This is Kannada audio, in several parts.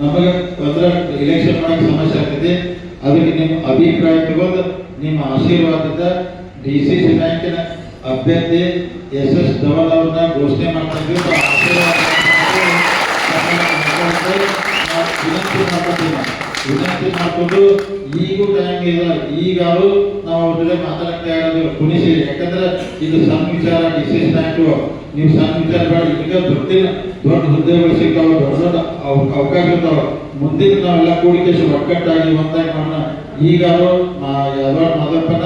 ನಮಗೆ ಅಂದ್ರೆ ಇಲೆಕ್ಷನ್ ಮಾಡಕ್ಕೆ ಸಮಸ್ಯೆ ಆಗ್ತದೆ ಅದಕ್ಕೆ ನಿಮ್ಮ ಅಭಿಪ್ರಾಯ ತಗೊಂಡು ನಿಮ್ಮ ಆಶೀರ್ವಾದದ ಡಿ ಸಿ ಸಿ ಬ್ಯಾಂಕಿನ ಅಭ್ಯರ್ಥಿ ಎಸ್ ಎಸ್ ಧವನ್ ಅವ್ರನ್ನ ಘೋಷಣೆ ಮಾಡ್ತಾ ವಿನಂತಿ ಈಗೂ ಟೈಮ್ ಇಲ್ಲ. ಈಗಾರು ನಾವು ಅವ್ರ ಜೊತೆ ಮಾತಾಡಕ್ಕೆ ಆಗೋದು ಕುಣಿಸಿ ಯಾಕಂದ್ರೆ ಇದು ಸಣ್ಣ ವಿಚಾರ ಸಿ ಬ್ಯಾಂಕು ನೀವು ಸಣ್ಣ ವಿಚಾರ ಈಗ ದೊಡ್ಡ ಹುದ್ದೆಗಳು ಸಿಗ್ತಾವ ದೊಡ್ಡ ದೊಡ್ಡ ಅವ- ಅವಕಾಶ ಇರ್ತಾವ ಮುಂದಿನ ನಾವೆಲ್ಲ ಕೂಡಿಕೆ ಒಕ್ಕಟ್ಟಾಗಿ ಒಂದಾಗಿ ಮಾಡೋಣ. ಈಗ ಯಾವ್ದೋ ಮಾದಪ್ಪನ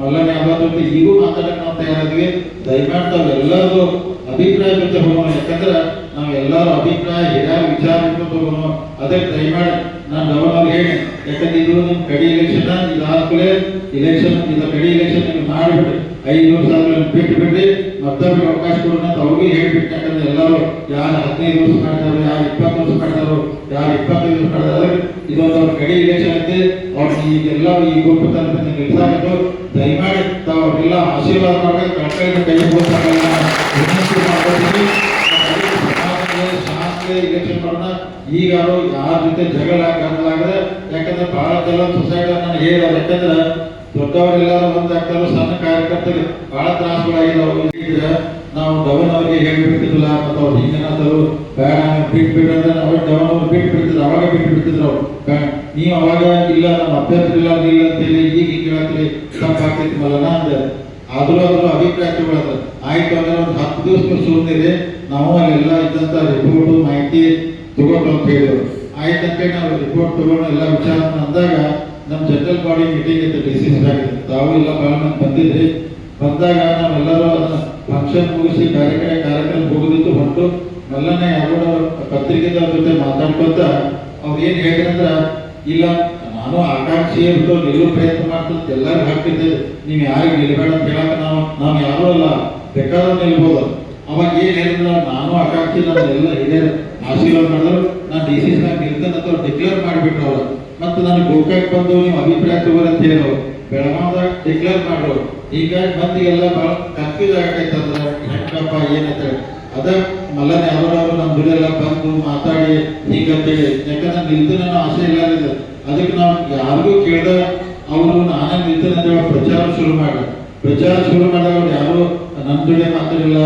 ಮಲ್ಲನ ಜೊತೆ ಈಗೂ ಮಾತಾಡಕ್ಕೆ ನಾವು ತಯಾರಾದ್ವಿ. ದಯಮಾಡಿ ತಾವೆಲ್ಲರದು ಅಭಿಪ್ರಾಯ ಜೊತೆ ಹೋಗೋಣ. ಯಾಕಂದ್ರೆ ನಾವು ಎಲ್ಲರೂ ಅಭಿಪ್ರಾಯ ಯಾರು ವಿಚಾರ ಹೋಗೋಣ. ಅದಕ್ಕೆ ದಯಮಾಡಿ ನಾನು ಗವರ್ನರ್ ಹೇಳಿ. ಯಾಕಂದ್ರೆ ಇದು ನಿಮ್ಮ ಕಡಿ ಎಲೆಕ್ಷನ್ ಇದಾದ್ಮೇಲೆ ಇಲೆಕ್ಷನ್ ಇದು ಕಡಿ ಎಲೆಕ್ಷನ್ ನೀವು ಐದು ವರ್ಷ ಆದ್ಮೇಲೆ ಬಿಟ್ಟು ಬಿಡ್ರಿ ಮತ್ತೊಬ್ಬರಿಗೆ ಅವಕಾಶ ಕೊಡೋಣ ಅಂತ ಅವ್ರಿಗೆ ಹೇಳ್ಬಿಟ್ಟು, ಯಾಕಂದ್ರೆ ಎಲ್ಲರೂ ಯಾರು ಹದಿನೈದು ವರ್ಷ ಕಾಡ್ತಾರೋ ಯಾರು ಇಪ್ಪತ್ತು ವರ್ಷ ಕಾಡ್ತಾರೋ ಯಾರು ಇಪ್ಪತ್ತೈದು ವರ್ಷ ಮಾಡ್ತಾರೋ ಇದೊಂದು ಅವ್ರ ಕಡೆ ಇಲೆಕ್ಷನ್ ಐತೆ ಅವ್ರು ಈಗೆಲ್ಲ ಈ ಗುಂಪು ತನಕ ನೀವು ಇಳಿಸಾಗಿದ್ದು ದಯಮಾಡಿ ತಾವು ಅವರೆಲ್ಲ ಆಶೀರ್ವಾದ ಮಾಡಿ ಕಳ್ಕಳಿನ ಕೈ ಹೋಗ್ತಾರಲ್ಲ ವಿನಂತಿ ಈಗಾರು ಯಾರ ಜೊತೆ ಜಗಳ ಗದ್ದಲಾಗದೆ ಯಾಕಂದ್ರೆ ಬಹಳ ಜನ ಸೊಸೈಟಿ ಯಾಕಂದ್ರೆ ದೊಡ್ಡವರೆಲ್ಲರೂ ಒಂದಾಗ್ತಾರೋ ಸಣ್ಣ ಕಾರ್ಯಕರ್ತರಿಗೆ ಬಹಳ ತ್ರಾಸಗಳಾಗಿದ್ದಾವೆ. ನಾವು ಡವನ್ ಅವರಿಗೆ ಹೇಳ್ಬಿಡ್ತಿದ್ದಿಲ್ಲ ಮತ್ತು ಅವ್ರು ಹಿಂಗೇನಾದ್ರು ಬೇಡ ಬಿಟ್ಟು ಬಿಡ್ರಿ ಅವಾಗ ಡವನ್ ಅವ್ರು ಬಿಟ್ಟು ಬಿಡ್ತಿದ್ರು ಅವಾಗ ಬಿಟ್ಟು ಬಿಡ್ತಿದ್ರು ಅವ್ರು ನೀವು ಅವಾಗ ಇಲ್ಲ, ನಮ್ಮ ಅಭ್ಯರ್ಥಿ ಇಲ್ಲ ಅಂತೇಳಿ ಈಗ ಹಿಂಗೆ ಹೇಳ್ತೀರಿ ತಪ್ಪಾಗ್ತೈತಿ ಮಲ್ಲನ ಅಂದೆ. ಆದ್ರೂ ಅದ್ರ ಅಭಿಪ್ರಾಯ ತಗೊಳ್ಳೋದು ಆಯ್ತು ಅಂದ್ರೆ ಒಂದು ಹತ್ತು ದಿವಸ ಸುಮ್ಮನಿದೆ ನಾವು ಅಲ್ಲೆಲ್ಲ ಇದ್ದಂತ ರಿಪೋರ್ಟ್ ಮಾಹಿತಿ ತಗೊಂಡು ಅಂತ ಹೇಳಿದ್ರು. ಆಯ್ತು ಅಂತೇಳಿ ನಾವು ರಿಪೋರ್ಟ್ ತಗೊಂಡು ಎಲ್ಲ ವಿಚಾರ ಅಂದಾಗ ನಮ್ಮ ಜನರಲ್ ಬಾಡಿ ಮೀಟಿಂಗ್ ಇತ್ತು ಡಿಸಿಷನ್ ಆಗಿದೆ ತಾವು ಇಲ್ಲ ಭಾಳ ಬಂದಿದ್ರಿ ಬಂದಾಗ ನಾವೆಲ್ಲರೂ ಅದನ್ನ ಫಂಕ್ಷನ್ ಮುಗಿಸಿ ಕಾರ್ಯಕ್ರಮ ಕಾರ್ಯಕ್ರಮ ಹೋಗುದಿತ್ತು. ಹೊಂಟು ಮೆಲ್ಲನೆ ಯಾರೋ ಪತ್ರಿಕೆದವ್ರ ಜೊತೆ ಮಾತಾಡ್ಕೊತ ಅವ್ರು ಏನ್ ಹೇಳಿದ್ರಂದ್ರ ಇಲ್ಲ, ನಾನು ಆಕಾಂಕ್ಷಿ ಇರ್ತೋ ನಿಲ್ಲೋ ಪ್ರಯತ್ನ ಮಾಡ್ತಂತ ಎಲ್ಲರೂ ಹಾಕ್ತಿದ್ದೇವೆ ನೀವು ಯಾರಿಗೆ ನಿಲ್ಬೇಡ ಅಂತ ಹೇಳಕ್ ನಾವು ನಾವು ಯಾರು ಅಲ್ಲ. ಬೇಕಾದ್ರೂ ನಿಲ್ಬೋದು. ಅವಾಗ ಏನ್ ಹೇಳಿದ್ರ ನಾನು ಆಕಾಂಕ್ಷಿ ನಾನು ಎಲ್ಲ ಹಿರಿಯರು. ಆಶೀರ್ವಾದ ಮಾಡಿದ್ರು. ನಾನು ಡಿ ಸಿ ನಾಗ ನಿಲ್ತೇನೆ ಅಂತ ಡಿಕ್ಲೇರ್ ಮಾಡಿಬಿಟ್ರು ಅವ್ರು. ಮತ್ತೆ ನನ್ನ ಗೋಕಾಕ್ ಬಂದು ನೀವು ಅಭಿಪ್ರಾಯ ತಗೋರಿ ಅಂತ ಹೇಳೋ. ಬೆಳಗಾವದಾಗ ಡಿಕ್ಲೇರ್ ಮಾಡ್ರು. ಹೀಗಾಗಿ ಮಂದಿಗೆಲ್ಲ ಬಹಳ ಕನ್ಫ್ಯೂಸ್ ಆಗೈತೆ ಅಂದ್ರೆ ಹೆಂಗಪ್ಪ ಏನಂತ ಅದ ಮಲ್ಲನೆ ಅವರವರು ನಮ್ಮ ದುಡ್ಡೆಲ್ಲ ಬಂದು ಮಾತಾಡಿ ಹೀಗಂತೇಳಿ. ಯಾಕಂದ್ರೆ ನಿಂತು ನನ್ನ ಆಸೆ ಇಲ್ಲ ಅದಕ್ಕೆ ನಾವು ಯಾರಿಗೂ ಕೇಳ್ದ ಅವರು ನಾನೇ ನಿಲ್ತೇನೆ ಅಂತ ಹೇಳಿ ಪ್ರಚಾರ ಶುರು ಮಾಡ ಪ್ರಚಾರ ಶುರು ಮಾಡಿದಾಗ ಅವ್ರು ಯಾರು ನನ್ನ ಜೊತೆ ಮಾತಾಡಿಲ್ಲ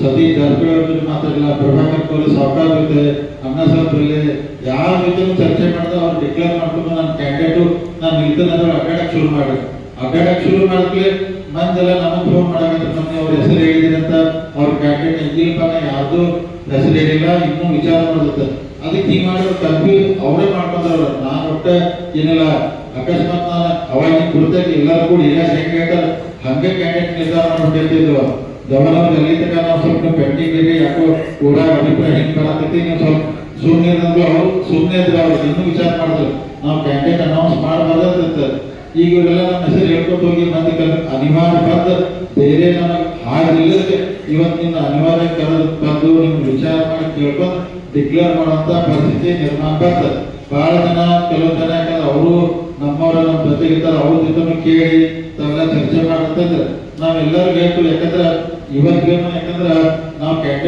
ಸತೀಶ್ ಜಾರಕಿಹೊಳಿ ಜೊತೆ ಮಾತಾಡಿಲ್ಲ, ಪ್ರಭಾಕರ್ ಕೋಲಿ ಸಾವ್ಕಾರ್ ಜೊತೆ ಅಣ್ಣ ಸಾಹೇಬ್ ಜೊತೆ ಯಾರ ಜೊತೆ ಚರ್ಚೆ ಮಾಡಿದ, ಅವ್ರು ಡಿಕ್ಲೇರ್ ನಾನು ನಿಲ್ತೇನೆ ಅಡ್ಡಾಡಕ್ಕೆ ಅಡ್ಡಾಡಕ್ ಶುರು ಮಾಡಿ ಅಡ್ಡಾಡಕ್ ಶುರು ಮಾಡಿದ್ಮೇಲೆ ಮಂದೆಲ್ಲ ನಮಗೆ ಫೋನ್ ಮಾಡಕತ್ರ ನಮಗೆ ಅವ್ರ ಹೆಸರು ಹೇಳಿದಂತ ಅಂತ ಅವ್ರ ಕ್ಯಾಂಡಿಡೇಟ್ ಇದ್ದಿಲ್ಲಪ್ಪ ನಾ ಯಾರ್ದು ಹೆಸರು ಹೇಳಿಲ್ಲ, ಇನ್ನೂ ವಿಚಾರ ಮಾಡುತ್ತೆ ಅದಕ್ಕೆ ಹಿಂಗೆ ಮಾಡಿದ್ರೆ ತಪ್ಪಿ ಅವರೇ ಮಾಡ್ಕೊಂಡ್ರವ್ರ ನಾನು ಒಟ್ಟೆ ಏನಿಲ್ಲ, ಅಕಸ್ಮಾತ್ ನಾನು ಅವಾಗಿನ ಕುರಿತಾಗಿ ಎಲ್ಲರೂ ಕೂಡ ಇಲ್ಲ ಹೆಂಗೆ ಹೇಳ್ತಾರೆ ಹಂಗೆ ಕ್ಯಾಂಡಿಡೇಟ್ ನಿರ್ಧಾರ ಮಾಡ್ಬಿಟ್ಟಿರ್ತಿದ್ವು ಗಮನವ್ರು ಎಲ್ಲಿ ನಾವು ಸ್ವಲ್ಪ ಪೆಂಡಿಂಗ್ ಇದೆ ಯಾಕೋ ಕೂಡ ಅಭಿಪ್ರಾಯ ಹಿಂಗೆ ಬರತೈತಿ ನೀವು ಸ್ವಲ್ಪ ಸುಮ್ಮನೆ ಅವ್ರು ಸುಮ್ಮನೆ ಇದ್ರೆ ಅವ್ರು, ಇನ್ನೂ ವಿಚಾರ ಮಾಡಿದ್ರು. ನಾವು ಕ್ಯಾಂಡಿಡೇಟ್ ಅನೌನ್ಸ್ ಮಾಡಬಾರ್ದಂತ ಈಗ ಇವರೆಲ್ಲ ನಮ್ಮ ಹೆಸರು ಹೇಳ್ಕೊತ ಹೋಗಿ ಮತ್ತೆ ಕಲ್ ಅನಿವಾರ್ಯ ಬಂದು ಬೇರೆ ನಮಗೆ ಹಾಗಿಲ್ಲದೆ ಇವತ್ತಿನ ಅನಿವಾರ್ಯ ಕರೆದು ಬಂದು ನಿಮ್ಗೆ ವಿಚಾರ ಮಾಡಿ ಕೇಳ್ಕೊಂಡು ಡಿಕ್ಲೇರ್ ಮಾಡುವಂತ ಪರಿಸ್ಥಿತಿ ನಿರ್ಮಾಣ ಬರ್ತದೆ ಬಹಳ ಜನ, ಕೆಲವು ಜನ ಯಾಕಂದ್ರೆ ಅವರು ನಮ್ಮವರ ನಮ್ಮ ಜೊತೆಗೆ ಇರ್ತಾರೆ, ಅವ್ರ ಜೊತೆ ಕೇಳಿ ತಾವೆಲ್ಲ ಚರ್ಚೆ ಮಾಡಂತಂದ್ರೆ ನಾವೆಲ್ಲರೂ ಹೇಳ್ತೀವಿ, ಯಾಕಂದ್ರೆ ಇವತ್ತಿಗೇನು ಯಾಕಂದ್ರೆ ನಾವು ಕ್ಯಾಂಡಿಡೇಟ್